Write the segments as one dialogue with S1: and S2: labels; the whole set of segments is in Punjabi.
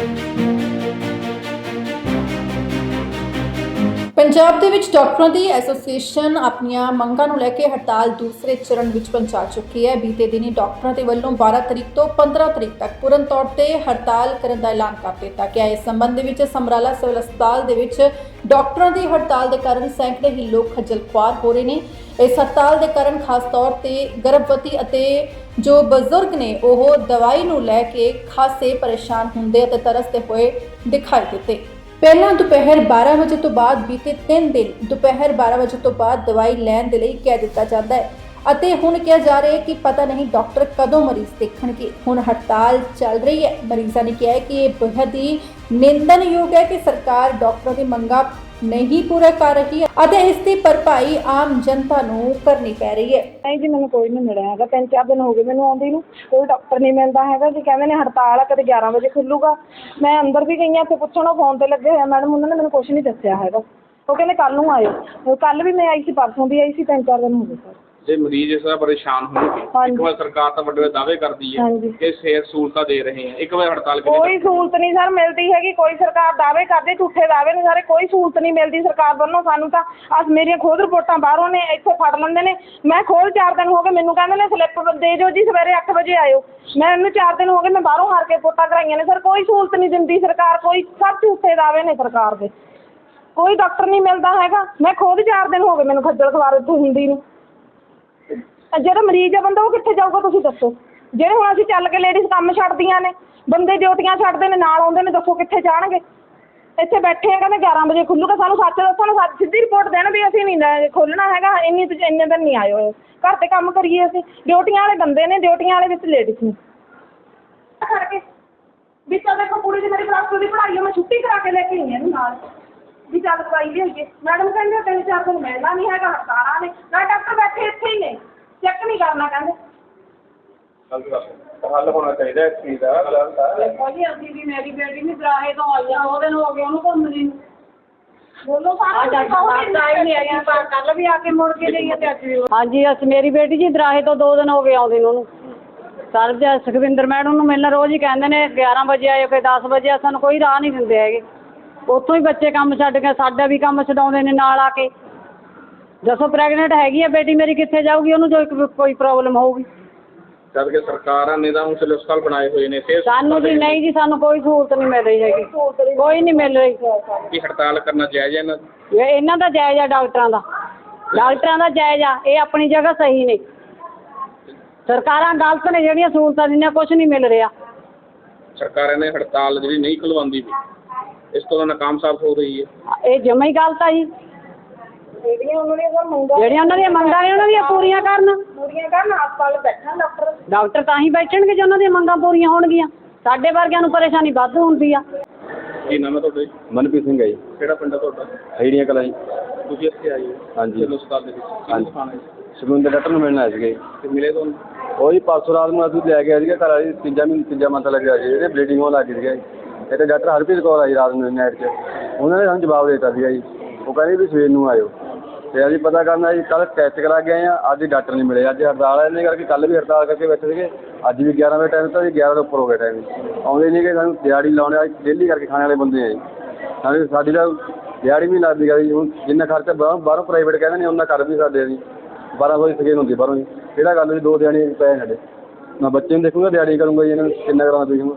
S1: Thank you. ਪੰਜਾਬ ਦੇ ਵਿੱਚ ਡਾਕਟਰਾਂ ਦੀ ਐਸੋਸੀਏਸ਼ਨ ਆਪਣੀਆਂ ਮੰਗਾਂ ਨੂੰ ਲੈ ਕੇ ਹੜਤਾਲ ਦੂਸਰੇ ਚਰਨ ਵਿੱਚ ਪਹੁੰਚਾ ਚੁੱਕੀ ਹੈ। ਬੀਤੇ ਦਿਨੀ ਡਾਕਟਰਾਂ ਦੇ ਵੱਲੋਂ 12 ਤਰੀਕ ਤੋਂ 15 ਤਰੀਕ ਤੱਕ ਪੂਰਨ ਤੌਰ ਤੇ ਹੜਤਾਲ ਕਰਨ ਦਾ ਐਲਾਨ ਕਰ ਦਿੱਤਾ ਗਿਆ। ਇਸ ਸੰਬੰਧ ਦੇ ਵਿੱਚ ਸਮਰਾਲਾ ਸਿਵਲ ਹਸਪਤਾਲ ਦੇ ਵਿੱਚ ਡਾਕਟਰਾਂ ਦੀ ਹੜਤਾਲ ਦੇ ਕਾਰਨ ਸੈਂਕੜੇ ਹੀ ਲੋਕ ਖੱਜਲ ਖੁਆਰ ਹੋ ਰਹੇ ਨੇ। ਇਸ ਹੜਤਾਲ ਦੇ ਕਾਰਨ ਖਾਸ ਤੌਰ ਤੇ ਗਰਭਵਤੀ ਅਤੇ ਜੋ ਬਜ਼ੁਰਗ ਨੇ, ਉਹ ਦਵਾਈ ਨੂੰ ਲੈ ਕੇ ਖਾਸੇ ਪਰੇਸ਼ਾਨ ਹੁੰਦੇ ਅਤੇ ਤਰਸਦੇ ਹੋਏ ਦਿਖਾਈ ਦਿੱਤੇ। ਪਹਿਲਾਂ ਦੁਪਹਿਰ 12 ਵਜੇ ਤੋਂ ਬਾਅਦ ਬੀਤੇ 3 ਦਿਨ ਦੁਪਹਿਰ 12 ਵਜੇ ਤੋਂ ਬਾਅਦ ਦਵਾਈ ਲੈਣ ਦੇ ਲਈ ਕਹਿ ਦਿੱਤਾ ਜਾਂਦਾ ਹੈ। ਅਤੇ ਹੁਣ ਕਿਹਾ ਜਾ ਰਿਹਾ ਹੈ ਕਿ ਪਤਾ ਨਹੀਂ ਡਾਕਟਰ ਕਦੋਂ ਮਰੀਜ਼ ਦੇਖਣਗੇ। ਹੁਣ ਹੜਤਾਲ ਚੱਲ ਰਹੀ ਹੈ। ਮਰੀਜ਼ਾਂ ਨੇ ਕਿਹਾ ਹੈ ਕਿ ਇਹ ਬਹੁਤ ਹੀ ਨਿੰਦਨਯੋਗ ਹੈ ਕਿ ਸਰਕਾਰ ਡਾਕਟਰਾਂ ਦੀ ਮੰਗਾਂ ਨਹੀਂ ਪੂਰਾ ਕਰ ਰਹੀ ਹੈ ਅਤੇ ਇਸ ਦੀ ਭਰਪਾਈ ਆਮ ਜਨਤਾ ਨੂੰ ਕਰਨੀ ਪੈ ਰਹੀ ਹੈ।
S2: ਨਹੀਂ ਜੀ, ਮੈਨੂੰ ਕੋਈ ਨਹੀਂ ਮਿਲਿਆ ਹੈਗਾ। ਤਿੰਨ ਚਾਰ ਦਿਨ ਹੋ ਗਏ ਮੈਨੂੰ ਆਉਂਦੀ ਨੂੰ। ਕੋਈ ਡਾਕਟਰ ਨਹੀਂ ਮਿਲਦਾ ਹੈਗਾ ਜੀ। ਕਹਿੰਦੇ ਨੇ ਹੜਤਾਲ ਆ, ਕਦੇ 11 ਵਜੇ ਖੁੱਲੂਗਾ। ਮੈਂ ਅੰਦਰ ਵੀ ਗਈ ਹਾਂ ਤੇ ਪੁੱਛਣਾ ਫੋਨ ਤੇ ਲੱਗੇ ਹੋਇਆ ਮੈਡਮ, ਉਹਨਾਂ ਨੇ ਮੈਨੂੰ ਕੁਝ ਨਹੀਂ ਦੱਸਿਆ ਹੈਗਾ। ਉਹ ਕਹਿੰਦੇ ਕੱਲ ਨੂੰ ਆਇਓ। ਕੱਲ ਵੀ ਮੈਂ ਆਈ ਸੀ, ਪਰਸੋਂ ਵੀ ਆਈ ਸੀ, ਤਿੰਨ ਚਾਰ ਦਿਨ ਹੋ ਗਏ। ਸਰ
S3: ਜੇ ਮਰੀਜ਼ ਇਸ ਤਰ੍ਹਾਂ ਪਰੇਸ਼ਾਨ ਹੋਣਗੇ
S2: ਹਾਂਜੀ।
S3: ਇੱਕ ਵਾਰ ਸਰਕਾਰ ਤਾਂ ਵੱਡੇ ਵੱਡੇ ਦਾਅਵੇ ਕਰਦੀ ਹੈ
S2: ਹਾਂਜੀ।
S3: ਕਿ ਸਿਹਤ ਸਹੂਲਤਾਂ ਦੇ ਰਹੇ ਹਾਂ। ਇੱਕ ਵਾਰ ਹੜਤਾਲ ਕਿਵੇਂ
S2: ਕੋਈ ਸਹੂਲਤ ਨਹੀਂ ਸਰ ਮਿਲਦੀ ਹੈਗੀ ਕੋਈ ਸਰਕਾਰ ਦਾਅਵੇ ਕਰਦੀ ਝੂਠੇ ਦਾਅਵੇ ਨੇ ਸਾਰੇ ਕੋਈ ਸਹੂਲਤ ਨਹੀਂ ਮਿਲਦੀ ਸਰਕਾਰ ਵੱਲੋਂ ਸਾਨੂੰ ਤਾਂ। ਅੱਜ ਮੇਰੀਆਂ ਖੁਦ ਰਿਪੋਰਟਾਂ ਬਾਹਰੋਂ ਨੇ ਇੱਥੇ ਫੜ ਲੈਂਦੇ ਨੇ। ਮੈਂ ਖੋਲ ਚਾਰ ਦਿਨ ਹੋ ਗਏ ਮੈਨੂੰ ਕਹਿੰਦੇ ਨੇ ਸਲਿੱਪ ਦੇ ਦਿਓ ਜੀ ਸਵੇਰੇ 8 ਵਜੇ ਆਇਓ। ਮੈਂ ਇਹਨੂੰ ਚਾਰ ਦਿਨ ਹੋ ਗਏ ਮੈਂ ਬਾਹਰੋਂ ਹਾਰ ਕੇ ਰਿਪੋਰਟਾਂ ਕਰਾਈਆਂ ਨੇ। ਸਰ ਕੋਈ ਸਹੂਲਤ ਨਹੀਂ ਦਿੰਦੀ ਸਰਕਾਰ ਕੋਈ ਸਭ ਝੂਠੇ ਦਾਅਵੇ ਨੇ ਸਰਕਾਰ ਦੇ। ਕੋਈ ਡਾਕਟਰ ਨਹੀਂ ਮਿਲਦਾ ਹੈਗਾ। ਮੈਂ ਖੁਦ ਚਾਰ ਦਿਨ ਹੋ ਗਏ ਮੈਨੂੰ ਖੱਜਲ ਖਵਾਰ ਇੱਥੇ ਹੁੰਦੀ ਨੂੰ। ਜਿਹੜਾ ਮਰੀਜ਼ ਆ ਬੰਦਾ ਉਹ ਕਿੱਥੇ ਜਾਊਗਾ ਤੁਸੀਂ ਦੱਸੋ? ਜਿਹੜੇ ਹੁਣ ਅਸੀਂ ਚੱਲ ਕੇ ਲੇਡੀਜ਼ ਕੰਮ ਛੱਡਦੀਆਂ ਨੇ, ਬੰਦੇ ਡਿਊਟੀਆਂ ਛੱਡਦੇ ਨੇ, ਨਾਲ ਆਉਂਦੇ ਨੇ, ਦੱਸੋ ਕਿੱਥੇ ਜਾਣਗੇ? ਇੱਥੇ ਬੈਠੇ ਆ, ਕਹਿੰਦੇ 11 ਵਜੇ ਖੁੱਲੂਗਾ, ਸਾਨੂੰ ਸੱਚ ਦੱਸੋ ਨਾ ਸੱਚ ਸਿੱਧੀ ਰਿਪੋਰਟ ਦੇਣ ਵੀ ਅਸੀਂ ਨਹੀਂ ਖੋਲਣਾ ਹੈਗਾ, ਇੰਨੀ ਤੁਸੀਂ ਇੰਨੇ ਦਿਨ ਨਹੀਂ ਆਏ ਹੋਏ। ਘਰ ਤੇ ਕੰਮ ਕਰੀਏ ਅਸੀਂ। ਡਿਊਟੀਆਂ ਵਾਲੇ ਬੰਦੇ ਨੇ ਡਿਊਟੀਆਂ ਵਾਲੇ ਵਿੱਚ ਲੇਡੀਜ਼ ਨੇ। ਕਰਕੇ ਵੀ ਚੱਲ ਦੇਖੋ, ਕੁੜੀ ਦੀ ਮੇਰੀ ਪਲੱਸ ਟੂ ਦੀ ਪੜ੍ਹਾਈ ਆ, ਮੈਂ ਛੁੱਟੀ ਕਰਾ ਕੇ ਲੈ ਕੇ ਆਈ ਇਹਨੂੰ ਨਾਲ। ਵੀ ਚੱਲ ਦਵਾਈ ਲਿਆਈਏ ਮੈਡਮ ਕਹਿੰਦੇ ਤਿੰਨ ਚਾਰ ਦਿਨ ਮਿਲਣਾ ਨਹੀਂ ਹੈਗਾ, ਹੜਤਾਲਾਂ ਨੇ। ਨਾ ਡਾਕਟਰ ਬੈਠੇ ਇੱਥੇ ਹੀ ਨੇ। ਕਰਨਾ ਕਹਿੰਦੇ।
S3: ਹੱਲ ਹੋਣਾ ਚਾਹੀਦਾ ਇਸ ਚੀਜ਼ ਦਾ
S2: ਦੇਖੋ ਜੀ ਅਸੀਂ ਵੀ ਮੇਰੀ ਬੇਟੀ ਵੀ ਦਰਾਹੇ ਤੋਂ ਆਈ ਆ ਦੋ ਦਿਨ ਹੋ ਗਏ ਉਹਨੂੰ ਘੁੰਮਦੀ ਨੂੰ ਬੋਲੋ ਸਾਨੂੰ ਡਾਕਟਰ ਆਈ ਨਹੀਂ ਆਈ ਪਰ ਕੱਲ ਵੀ ਆ ਕੇ ਮੁੜ ਕੇ ਗਈ ਆ ਤੇ ਅੱਜ ਵੀ
S4: ਹਾਂਜੀ ਅਸੀਂ ਮੇਰੀ ਬੇਟੀ ਜੀ ਦਰਾਹੇ ਤੋਂ ਦੋ ਦਿਨ ਹੋ ਗਏ ਆਉਂਦੀ ਨੂੰ ਉਹਨੂੰ। ਸਰ ਜੀ ਸੁਖਵਿੰਦਰ ਮੈਡਮ ਨੂੰ ਮਿਲਣ ਰੋਜ਼ ਹੀ ਕਹਿੰਦੇ ਨੇ 11 ਵਜੇ ਆਇਓ ਕਿ 10 ਵਜੇ ਸਾਨੂੰ ਕੋਈ ਰਾਹ ਨਹੀਂ ਦਿੰਦੇ ਹੈਗੇ। ਉੱਥੋਂ ਹੀ ਬੱਚੇ ਕੰਮ ਛੱਡ ਕੇ ਸਾਡਾ ਵੀ ਕੰਮ ਛਡਾਉਂਦੇ ਨੇ ਨਾਲ ਆ ਕੇ। ਦੱਸੋ ਪ੍ਰੈਗਨੈਂਟ ਹੈਗੀ ਆ ਬੇਟੀ ਮੇਰੀ ਕਿੱਥੇ ਜਾਊਗੀ? ਉਹਨੂੰ ਜੋ ਕੋਈ ਪ੍ਰੋਬਲਮ ਹੋਊਗੀ।
S3: ਜਦ ਕਿ ਸਰਕਾਰਾਂ ਨੇ ਤਾਂ ਚਲੋ ਹਸਪਤਾਲ ਬਣਾਏ ਹੋਏ ਨੇ ਸਿਹਤ
S4: ਸਾਨੂੰ ਜੀ ਨਹੀਂ ਜੀ ਸਾਨੂੰ ਕੋਈ ਸਹੂਲਤ ਨਹੀਂ ਮਿਲ ਰਹੀ ਹੈਗੀ। ਕੋਈ ਨਹੀਂ ਮਿਲ ਰਹੀ।
S3: ਕੀ ਹੜਤਾਲ ਕਰਨਾ ਜਾਇਜ਼ ਹੈ ਇਹਨਾਂ
S4: ਇਹ ਇਹਨਾਂ ਦਾ ਜਾਇਜ਼ ਆ ਡਾਕਟਰਾਂ ਦਾ। ਡਾਕਟਰਾਂ ਦਾ ਜਾਇਜ਼ ਆ ਇਹ ਆਪਣੀ ਜਗ੍ਹਾ ਸਹੀ ਨੇ ਸਰਕਾਰਾਂ ਗਲਤ ਨੇ ਜਿਹੜੀਆਂ ਸਹੂਲਤਾਂ ਦਿੰਦੀਆਂ ਕੁਝ ਨਹੀਂ ਮਿਲ ਰਿਹਾ।
S3: ਸਰਕਾਰਾਂ ਨੇ ਹੜਤਾਲ ਜਿਹੜੀ ਨਹੀਂ ਖੁਲਵਾਉਂਦੀ ਵੀ ਇਸ ਤੋਂ ਤਾਂ ਨਾਕਾਮ ਸਾਬਤ ਹੋ ਰਹੀ ਹੈ।
S4: ਇਹ ਜਮਾ ਹੀ ਗਲਤ ਆ ਜੀ।
S2: ਜਿਹੜੀਆਂ ਉਹਨਾਂ ਦੀਆਂ ਸਰ ਮੰਗਾਂ
S4: ਜਿਹੜੀਆਂ ਉਹਨਾਂ ਦੀਆਂ ਮੰਗਾਂ ਨੇ ਉਹਨਾਂ ਦੀਆਂ ਪੂਰੀਆਂ ਕਰਨ।
S2: ਪੂਰੀਆਂ ਕਰਨ ਹਸਪਤਾਲ ਬੈਠਣ ਡਾਕਟਰ।
S4: ਡਾਕਟਰ ਤਾਂ ਹੀ ਬੈਠਣਗੇ ਜੇ ਉਹਨਾਂ ਦੀਆਂ ਮੰਗਾਂ ਪੂਰੀਆਂ ਹੋਣਗੀਆਂ। ਸਾਡੇ ਵਰਗਿਆਂ ਨੂੰ ਪਰੇਸ਼ਾਨੀ ਵੱਧ ਹੁੰਦੀ ਆ।
S3: ਕੀ ਨਾਮ ਹੈ ਤੁਹਾਡਾ ਜੀ?
S5: ਮਨਪ੍ਰੀਤ ਸਿੰਘ ਹੈ ਜੀ।
S3: ਕਿਹੜਾ ਪਿੰਡ ਹੈ ਤੁਹਾਡਾ?
S5: ਹਈੜੀਆਂ ਕਲਾਂ ਜੀ।
S3: ਤੁਸੀਂ ਇੱਥੇ ਆਏ ਹੋ।
S5: ਹਾਂਜੀ।
S3: ਸਿਵਲ ਹਸਪਤਾਲ ਦੇ ਵਿੱਚ? ਕੀ
S5: ਹਾਂਜੀ।
S3: ਹੈ
S5: ਸੁਖਵਿੰਦਰ ਡਾਕਟਰ ਨੂੰ ਮਿਲਣ ਆਏ ਸੀਗੇ
S3: ਤੇ ਮਿਲੇ ਤੁਹਾਨੂੰ
S5: ਉਹ ਜੀ ਪਰਸੋਂ ਰਾਤ ਨੂੰ ਅਸੀਂ ਲੈ ਕੇ ਆਏ ਸੀਗੇ ਘਰ ਵਾਲੀ ਤੀਜਾ ਮਹੀਨਾ ਤੀਜਾ ਮੰਥ ਲੱਗਿਆ ਜੀ ਇਹਦੇ ਬਲੀਡਿੰਗ ਹੋਣ ਲੱਗ ਗਈ ਸੀਗਾ। ਜੀ ਇਹ ਤੇ ਡਾਕਟਰ ਹਰਪ੍ਰੀਤ ਕੌਰ ਆਈ ਰਾਤ ਨੂੰ ਨਾਈਟ 'ਚ। ਉਹਨਾਂ ਨੇ ਸਾਨੂੰ ਜਵਾਬ ਦੇ ਦਿੱਤਾ ਸੀਗਾ ਜੀ। ਉਹ ਕਹਿੰਦੇ ਵੀ ਸਵੇਰ ਨੂੰ ਆਇਓ। ਅਤੇ ਅਸੀਂ ਪਤਾ ਕਰਨਾ ਜੀ, ਕੱਲ੍ਹ ਟੈਸਟ ਕਰਾ ਕੇ ਆਏ ਹਾਂ ਅੱਜ ਡਾਕਟਰ ਨਹੀਂ ਮਿਲੇ। ਅੱਜ ਹੜਤਾਲ ਹੈ ਇਹਨੇ ਕਰਕੇ ਕੱਲ੍ਹ ਵੀ ਹੜਤਾਲ ਕਰਕੇ ਬੈਠੇ ਸੀਗੇ। ਅੱਜ ਵੀ 11 ਵਜੇ ਟਾਈਮ ਦਿੱਤਾ ਜੀ 11 ਤੋਂ ਉੱਪਰ ਹੋ ਗਿਆ ਟਾਈਮ ਆਉਂਦੇ ਨਹੀਂ ਕਿ ਸਾਨੂੰ ਦਿਹਾੜੀ ਲਾਉਣੇ ਵਾਲੇ ਡੇਲੀ ਕਰਕੇ ਖਾਣੇ ਵਾਲੇ ਬੰਦੇ ਆ ਜੀ। ਸਾਨੂੰ ਸਾਡੀ ਤਾਂ ਦਿਹਾੜੀ ਵੀ ਨਹੀਂ ਲੱਗਦੀ ਗਾ ਜੀ। ਹੁਣ ਜਿੰਨਾ ਖਰਚਾ ਬਾਹਰੋਂ ਬਾਹਰੋਂ ਪ੍ਰਾਈਵੇਟ ਕਹਿੰਦੇ ਨੇ ਉਹਨਾਂ ਕਰ ਵੀ ਸਾਡੇ ਜੀ। 12 ਵਜੇ ਸਕੇਨ ਹੁੰਦੀ ਬਾਹਰੋਂ ਜੀ। ਕਿਹੜਾ ਗੱਲ ਜੀ ਦੋ ਦਿਹਾੜੀ ਪਏ ਸਾਡੇ। ਮੈਂ ਬੱਚੇ ਨੂੰ ਦੇਖੂੰਗਾ, ਦਿਹਾੜੀ ਕਰੂੰਗਾ ਜੀ, ਇਹਨਾਂ ਨੂੰ ਕਿੰਨਾ ਕਰਾਉਣਾ ਤੁਸੀਂ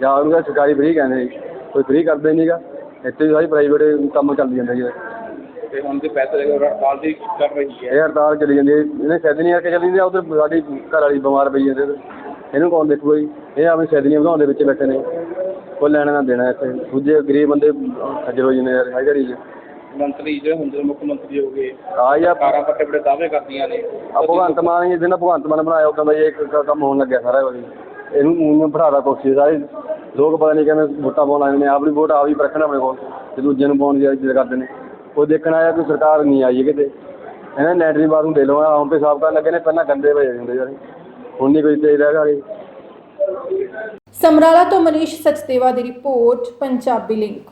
S5: ਜਾਂ ਉਹਨੂੰ ਸਰਕਾਰੀ ਫ੍ਰੀ ਕਹਿੰਦੇ ਜੀ। ਕੋਈ ਫ੍ਰੀ ਕਰਦੇ ਨਹੀਂਗਾ ਇੱਥੇ ਵੀ ਸਾਰੀ ਪ੍ਰਾਈਵੇਟ ਕੰਮ ਚੱਲਦੀ ਜਾਂਦਾ ਜੀ।
S3: ਤੇ ਹੁਣ ਦੇ ਪੈਸੇ ਦੇ ਹੜਤਾਲ ਦੀ ਕਰ ਰਹੀ ਹੈ।
S5: ਇਹ ਹੜਤਾਲ ਚੱਲੀ ਜਾਂਦੀ ਹੈ। ਇਹਨੇ ਸੈਦਨੀਆਂ ਕਰਕੇ ਚੱਲੀ ਜਾਂਦੀ ਆ ਉਧਰ ਸਾਡੀ ਘਰ ਵਾਲੀ ਬਿਮਾਰ ਪਈ ਜਾਂਦੇ ਤੇ ਇਹਨੂੰ ਕੌਣ ਦੇਖੂਗਾ ਜੀ ਇਹ ਆਪਣੀ ਸੈਦਨੀਆਂ ਵਧਾਉਣ ਦੇ ਵਿੱਚ ਬੈਠੇ ਨੇ। ਕੋਈ ਲੈਣਾ ਨਾ ਦੇਣਾ ਇੱਥੇ। ਦੂਜੇ ਗਰੀਬ ਬੰਦੇ ਖੱਜਲ ਹੋ ਜਾਂਦੇ ਯਾਰ 'ਚ
S3: ਮੰਤਰੀ ਜਿਹੜੇ ਹੁੰਦੇ ਨੇ ਮੁੱਖ ਮੰਤਰੀ ਹੋ ਗਏ।
S5: ਆ ਜੀ
S3: ਸਰਕਾਰਾਂ ਵੱਡੇ ਵੱਡੇ ਦਾਅਵੇ ਕਰਦੀਆਂ ਨੇ।
S5: ਆ ਭਗਵੰਤ ਮਾਨ ਜੀ ਜਿਹਨਾਂ ਭਗਵੰਤ ਮਾਨ ਬਣਾਇਆ ਉਹ ਕਹਿੰਦਾ ਜੀ ਇਹ ਕੰਮ ਹੋਣ ਲੱਗਿਆ ਸਾਰਾ ਕੁਝ। ਇਹਨੂੰ ਨੂੰ ਬਿਠਾਦਾ ਕੋਸ਼ਿਸ਼ ਸਾਰੇ ਲੋਕ ਪਤਾ ਨਹੀਂ ਕਹਿੰਦੇ ਵੋਟਾਂ ਪਾਉਣ ਆਏ ਨੇ। ਆਪਣੀ ਵੋਟ ਆਪ ਹੀ ਰੱਖਣਾ ਆਪਣੇ ਕੋਲ। ਤੇ ਦੂਜੇ ਨੂੰ ਪਾਉਣ ਦੀ ਜਿੱਦ ਕਰਦੇ ਨੇ। ਉਹ ਦੇਖਣ ਆਇਆ ਕੋਈ ਸਰਕਾਰ ਨਹੀਂ ਆਈ ਹੈ ਕਿਤੇ। ਇਹਨਾਂ ਲੈਟਰੀ ਬਾਥਰੂਮ ਦੇ ਲਵਾਂ ਹੁਣ ਤੇ ਸਾਫ਼ ਕਰਨ ਲੱਗੇ ਨੇ, ਪਹਿਲਾਂ ਗੰਦੇ ਹੋਏ ਹੁੰਦੇ ਯਾਰ। ਹੁਣ ਨਹੀਂ ਕੋਈ ਤੇਜ਼ ਰਹਿ ਗਿਆ
S1: ਸਮਰਾਲਾ ਤੋਂ ਮਨੀਸ਼ ਸਚਦੇਵਾ ਦੀ ਰਿਪੋਰਟ, ਪੰਜਾਬੀ ਲਿੰਕ।